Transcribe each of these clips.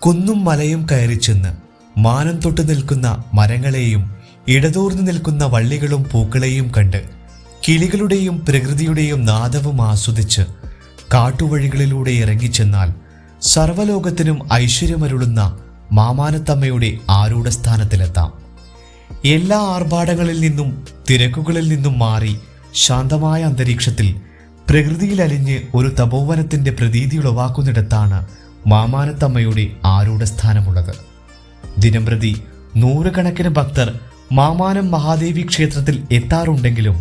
കുന്നും മലയും കയറി ചെന്ന് മാനം തൊട്ട് നിൽക്കുന്ന മരങ്ങളെയും ഇടതൂർന്നു നിൽക്കുന്ന വള്ളികളും പൂക്കളെയും കണ്ട് കിളികളുടെയും പ്രകൃതിയുടെയും നാദവും ആസ്വദിച്ച് കാട്ടുവഴികളിലൂടെ ഇറങ്ങിച്ചെന്നാൽ സർവലോകത്തിനും ഐശ്വര്യമരുളുന്ന മാമാനത്തമ്മയുടെ ആരൂഢസ്ഥാനത്തിലെത്താം. എല്ലാ ആർഭാടങ്ങളിൽ നിന്നും തിരക്കുകളിൽ നിന്നും മാറി ശാന്തമായ അന്തരീക്ഷത്തിൽ പ്രകൃതിയിൽ അലിഞ്ഞ് ഒരു തപോവനത്തിന്റെ പ്രതീതി ഉളവാക്കുന്നിടത്താണ് മാമാനത്തമ്മയുടെ ആരൂഢസ്ഥാനമുള്ളത് ദിനംപ്രതി നൂറുകണക്കിന് ഭക്തർ മാമാനം മഹാദേവി ക്ഷേത്രത്തിൽ എത്താറുണ്ടെങ്കിലും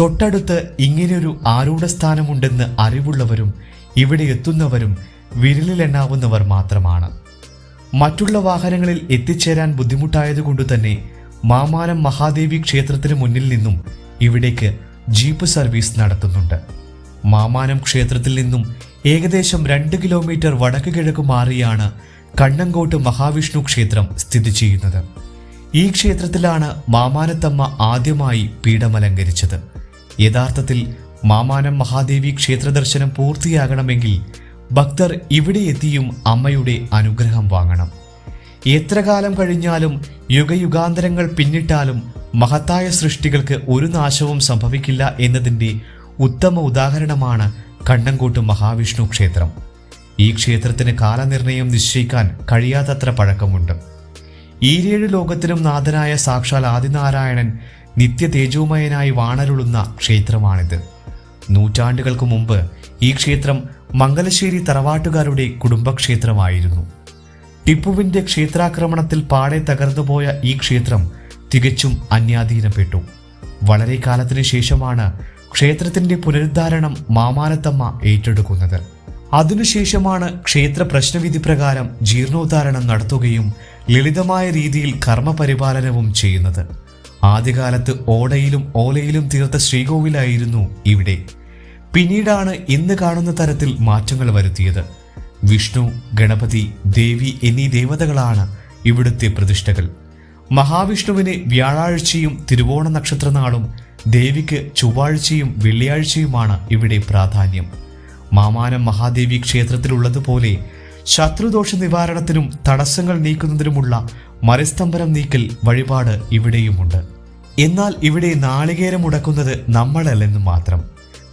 തൊട്ടടുത്ത് ഇങ്ങനെയൊരു ആരൂഢസ്ഥാനമുണ്ടെന്ന് അറിവുള്ളവരും ഇവിടെ എത്തുന്നവരും വിരലിലെണ്ണാവുന്നവർ മാത്രമാണ്. മറ്റുള്ള വാഹനങ്ങളിൽ എത്തിച്ചേരാൻ ബുദ്ധിമുട്ടായതുകൊണ്ട് തന്നെ മാമാനം മഹാദേവി ക്ഷേത്രത്തിന് മുന്നിൽ നിന്നും ഇവിടേക്ക് ജീപ്പ് സർവീസ് നടത്തുന്നുണ്ട്. മാമാനം ക്ഷേത്രത്തിൽ നിന്നും ഏകദേശം രണ്ട് കിലോമീറ്റർ വടക്ക് കിഴക്ക് മാറിയാണ് കണ്ണങ്കോട്ട് മഹാവിഷ്ണു ക്ഷേത്രം സ്ഥിതി ചെയ്യുന്നത്. ഈ ക്ഷേത്രത്തിലാണ് മാമാനത്തമ്മ ആദ്യമായി പീഠമലങ്കരിച്ചത്. യഥാർത്ഥത്തിൽ മാമാനം മഹാദേവി ക്ഷേത്ര ദർശനം പൂർത്തിയാകണമെങ്കിൽ ഭക്തർ ഇവിടെ എത്തിയും അമ്മയുടെ അനുഗ്രഹം വാങ്ങണം. എത്ര കാലം കഴിഞ്ഞാലും യുഗയുഗാന്തരങ്ങൾ പിന്നിട്ടാലും മഹത്തായ സൃഷ്ടികൾക്ക് ഒരു നാശവും സംഭവിക്കില്ല എന്നതിന്റെ ഉത്തമ ഉദാഹരണമാണ് കണ്ണങ്കോട്ട് മഹാവിഷ്ണു ക്ഷേത്രം. ഈ ക്ഷേത്രത്തിന് കാലനിർണയം നിശ്ചയിക്കാൻ കഴിയാത്തത്ര പഴക്കമുണ്ട്. ഈരേഴ് ലോകത്തിനും നാഥനായ സാക്ഷാൽ ആദിനാരായണൻ നിത്യ തേജോമയനായി വാണരുളുന്ന ക്ഷേത്രമാണിത്. നൂറ്റാണ്ടുകൾക്ക് മുമ്പ് ഈ ക്ഷേത്രം മംഗലശ്ശേരി തറവാട്ടുകാരുടെ കുടുംബക്ഷേത്രമായിരുന്നു. ടിപ്പുവിന്റെ ക്ഷേത്രാക്രമണത്തിൽ പാടെ തകർന്നുപോയ ഈ ക്ഷേത്രം തികച്ചും അന്യാധീനപ്പെട്ടു. വളരെ കാലത്തിനു ശേഷമാണ് ക്ഷേത്രത്തിന്റെ പുനരുദ്ധാരണം മാമാനത്തമ്മ ഏറ്റെടുക്കുന്നത്. അതിനുശേഷമാണ് ക്ഷേത്ര പ്രശ്നവിധി പ്രകാരം ജീർണോദ്ധാരണം നടത്തുകയും ലളിതമായ രീതിയിൽ കർമ്മപരിപാലനവും ചെയ്യുന്നത്. ആദ്യകാലത്ത് ഓടയിലും ഓലയിലും തീർത്ത ശ്രീകോവിലായിരുന്നു ഇവിടെ. പിന്നീടാണ് ഇന്ന് കാണുന്ന തരത്തിൽ മാറ്റങ്ങൾ വരുത്തിയത്. വിഷ്ണു ഗണപതി ദേവി എന്നീ ദേവതകളാണ് ഇവിടുത്തെ പ്രതിഷ്ഠകൾ. മഹാവിഷ്ണുവിന് വ്യാഴാഴ്ചയും തിരുവോണ നക്ഷത്രനാളും ദേവിക്ക് ചൊവ്വാഴ്ചയും വെള്ളിയാഴ്ചയുമാണ് ഇവിടെ പ്രാധാന്യം. മാമാനം മഹാദേവി ക്ഷേത്രത്തിലുള്ളതുപോലെ ശത്രുദോഷ നിവാരണത്തിനും തടസ്സങ്ങൾ നീക്കുന്നതിനുമുള്ള മരസ്തംഭനം നീക്കൽ വഴിപാട് ഇവിടെയുമുണ്ട്. എന്നാൽ ഇവിടെ നാളികേരം മുടക്കുന്നത് നമ്മളല്ലെന്ന് മാത്രം.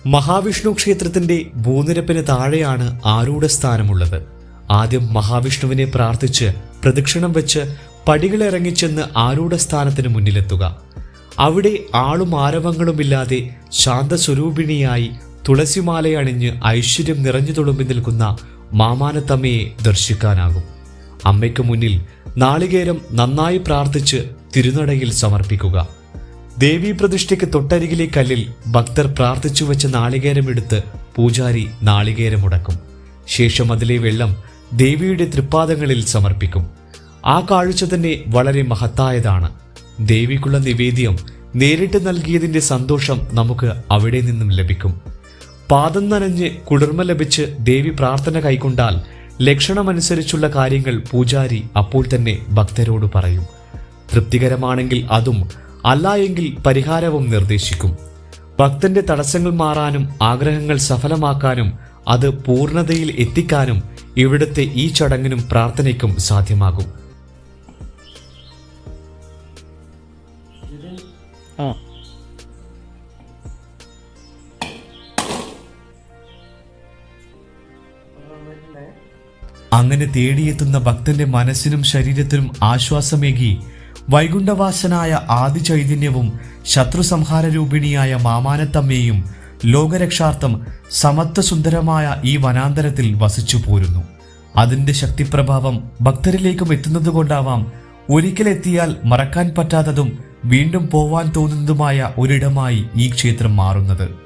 മഹാവിഷ്ണു ക്ഷേത്രത്തിന്റെ ഭൂനിരപ്പിന് താഴെയാണ് ആരൂഢസ്ഥാനമുള്ളത്. ആദ്യം മഹാവിഷ്ണുവിനെ പ്രാർത്ഥിച്ച് പ്രദക്ഷിണം വെച്ച് പടികളിറങ്ങിച്ചെന്ന് ആരൂഢ സ്ഥാനത്തിന് മുന്നിലെത്തുക. അവിടെ ആളും ആരവങ്ങളുമില്ലാതെ ശാന്തസ്വരൂപിണിയായി തുളസിമാലയണിഞ്ഞ് ഐശ്വര്യം നിറഞ്ഞു തുളുമ്പി നിൽക്കുന്ന മാമാനത്തമ്മയെ ദർശിക്കാനാകും. അമ്മയ്ക്ക് മുന്നിൽ നാളികേരം നന്നായി പ്രാർത്ഥിച്ച് തിരുനടയിൽ സമർപ്പിക്കുക. ദേവീ പ്രതിഷ്ഠയ്ക്ക് തൊട്ടരികിലെ കല്ലിൽ ഭക്തർ പ്രാർത്ഥിച്ചു വെച്ച നാളികേരമെടുത്ത് പൂജാരി നാളികേരം മുടക്കും ശേഷം അതിലെ വെള്ളം ദേവിയുടെ തൃപ്പാദങ്ങളിൽ സമർപ്പിക്കും. ആ കാഴ്ച തന്നെ വളരെ മഹത്തായതാണ്. ദേവിക്കുള്ള നിവേദ്യം നേരിട്ട് നൽകിയതിന്റെ സന്തോഷം നമുക്ക് അവിടെ നിന്നും ലഭിക്കും. പാദം നനഞ്ഞ് കുളിർമ ലഭിച്ച് ദേവി പ്രാർത്ഥന കൈക്കൊണ്ടാൽ ലക്ഷണമനുസരിച്ചുള്ള കാര്യങ്ങൾ പൂജാരി അപ്പോൾ തന്നെ ഭക്തരോട് പറയും. തൃപ്തികരമാണെങ്കിൽ അതും അല്ല എങ്കിൽ പരിഹാരവും നിർദ്ദേശിക്കും. ഭക്തന്റെ തടസ്സങ്ങൾ മാറാനും ആഗ്രഹങ്ങൾ സഫലമാക്കാനും അത് പൂർണതയിൽ എത്തിക്കാനും ഇവിടുത്തെ ഈ ചടങ്ങിനും പ്രാർത്ഥനയ്ക്കും സാധ്യമാകും. ആ. അങ്ങനെ തേടിയെത്തുന്ന ഭക്തന്റെ മനസ്സിനും ശരീരത്തിനും ആശ്വാസമേകി വൈകുണ്ഠവാസനായ ആദി ചൈതന്യവും ശത്രുസംഹാര ശത്രുസംഹാരരൂപിണിയായ മാമാനത്തമ്മയും ലോകരക്ഷാർത്ഥം സമത്വസുന്ദരമായ ഈ വനാന്തരത്തിൽ വസിച്ചു പോരുന്നു. അതിന്റെ ശക്തിപ്രഭാവം ഭക്തരിലേക്കും എത്തുന്നതുകൊണ്ടാവാം ഒരിക്കലെത്തിയാൽ മറക്കാൻ പറ്റാത്തതും വീണ്ടും പോവാൻ തോന്നുന്നതുമായ ഒരിടമായി ഈ ക്ഷേത്രം മാറുന്നത്.